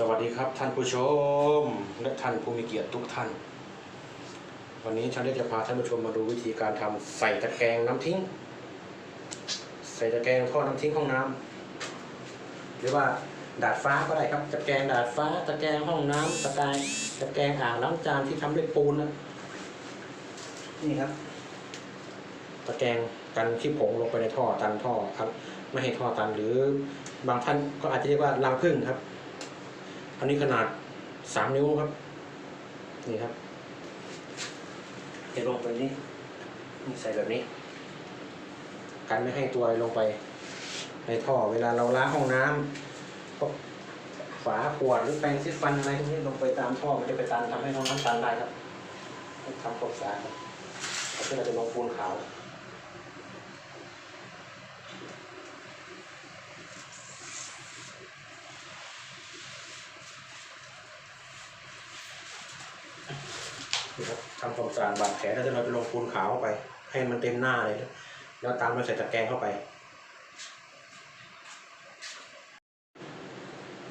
สวัสดีครับท่านผู้ชม และท่านผู้มีเกียรติทุกท่าน วันนี้ฉันได้จะพาท่านผู้ชมมาดูวิธีการทำใส่ตะแกรงน้ำทิ้ง ใส่ตะแกรงท่อน้ำทิ้งห้องน้ำหรือว่าดาดฟ้าก็ได้ครับตะแกรงดาดฟ้าตะแกรงห้องน้ำตะแกรงตะแกรงอ่างล้างจานที่ทำด้วยปูนนะนี่ครับ ตะแกรงกันขี้ผงลงไปในท่อตันท่อครับ ไม่ให้ท่อตันหรือบางท่านก็อาจจะเรียกว่ารังผึ้งครับ อันนี้ขนาดสามนิ้วครับ นี่ครับจะลงไปนี้นี่ใส่แบบนี้ กันไม่ให้ตัวลงไป ในท่อเวลาเราล้างห้องน้ำพวกฝาขวดหรือแปรงซีฟันอะไรพวกนี้ลงไปตามท่อมันจะไปตันทำให้ห้องน้ำตันได้ครับทำความสะอาดครับแล้วก็เราจะลงปูนขาว นี่ครับทำความสะอาดบาดแผลแล้วจะเราไปลงปูนขาวเข้าไป ให้มันเต็มหน้าเลย แล้วตามด้วยใส่ตะแกรงเข้าไป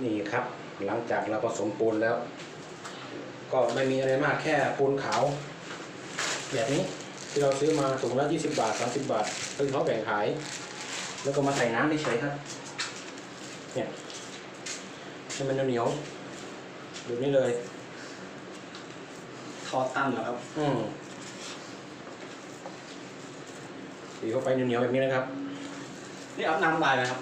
นี่ครับ หลังจากเราผสมปูนแล้ว ก็ไม่มีอะไรมากแค่ปูนขาว แบบนี้ที่เราซื้อมาถุงละ20 บาท 30 บาทคือเขาแบ่งขาย แล้วก็มาใส่น้ำเฉยครับ เนี่ยให้มันเหนียวๆแบบนี้เลย ทอตั้นเหรอครับอืมตีเข้าไปเหนียวๆแบบนี้นะครับ นี่อาบน้ำได้ไหมครับ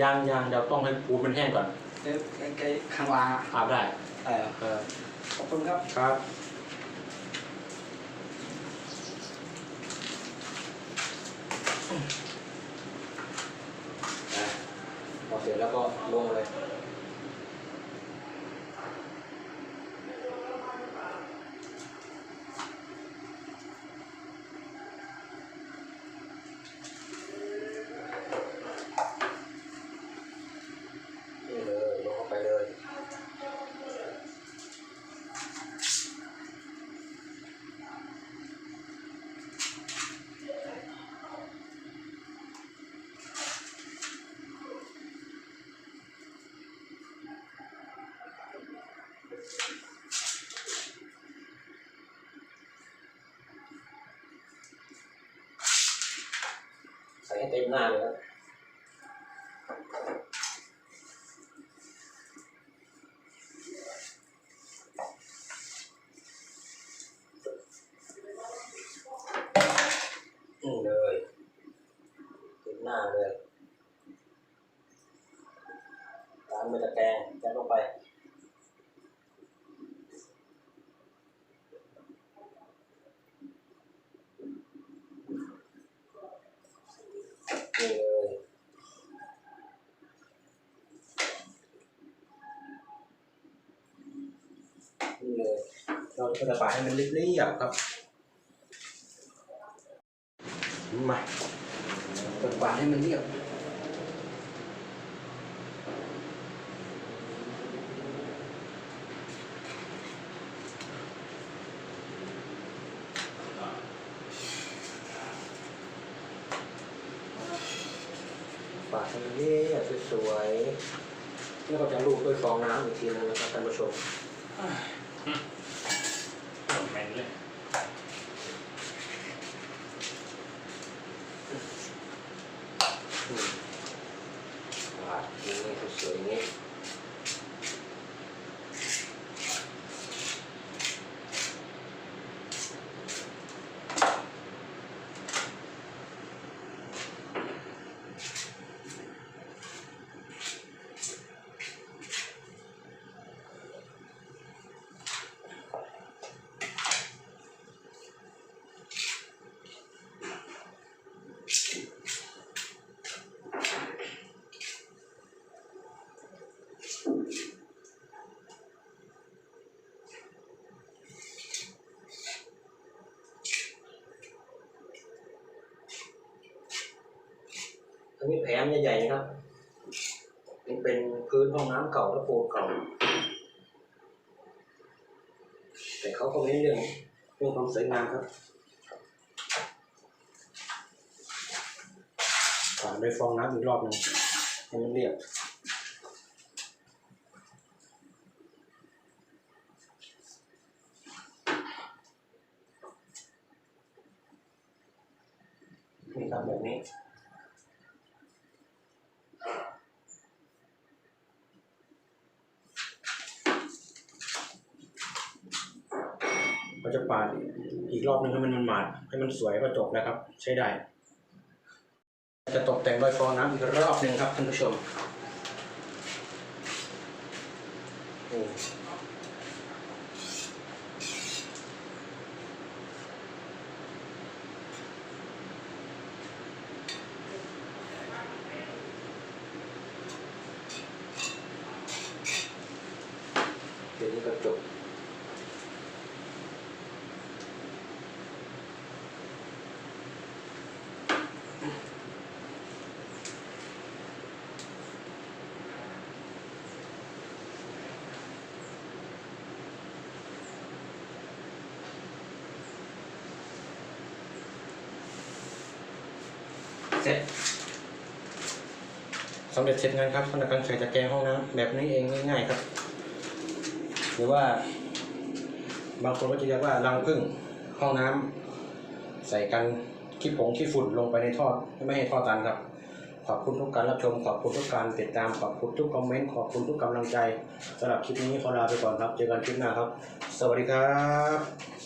ยางยางเดี๋ยวต้องให้ปูนมันแห้งก่อนไอ้ไอ้ไอ้ข้างล่างอะอาบได้ได้เหรอเออขอบคุณครับ ครับ อะพอเสร็จแล้วก็ลงเลย นี่เลย ลงเข้าไปเลย ให้เต็มหน้าเลยครับ นี่เลยเต็มหน้าเลยตามด้วยตะแกรงยัดลงไป นี่เลยนี่ เลย เราจะระบายให้มันเรียบๆครับมาเปิดฝาให้มันเรียบฝาให้มันเรียบสวยๆแล้วก็จะลูบด้วยฟองน้ำอีกทีนึงนะครับท่านผู้ชม เหม็นเลยอืมฝาอย่างนี้สวยๆอย่างนี้ นี้แผลมันใหญ่ๆครับนี่เป็นพื้นห้องน้ำเก่าและปูนเก่า แต่เขาก็ไม่เรื่องเรื่องความสวยงามครับผ่านด้วยฟองน้ำอีกรอบหนึ่งให้มันเรียบนี่ครับแบบนี้ ก็จะปาดอีกรอบหนึงให้มันมันหมาดให้มันสวยก็จบแล้วครับ ใช้ได้ จะตกแต่งด้วยฟองน้ำอีกรอบหนึ่งครับท่านผู้ชมโอ้เดี๋ยวนี้ก็จบ ร็จสำเร็จเสร็จงานครับสำหรับการใส่ตะแกรงห้องน้ำแบบนี้เองง่ายๆครับ หรือว่า บางคนก็จะเรียกว่ารังผึ้งห้องน้ำใส่กันขี้ผงขี้ฝุ่นลงไปในท่อไม่ให้ท่อตันครับ ขอบคุณทุกการรับชม ขอบคุณทุกการติดตาม ขอบคุณทุกคอมเมนต์ ขอบคุณทุกกำลังใจสำหรับคลิปนี้ขอลาไปก่อนครับ เจอกันคลิปหน้าครับ สวัสดีครับ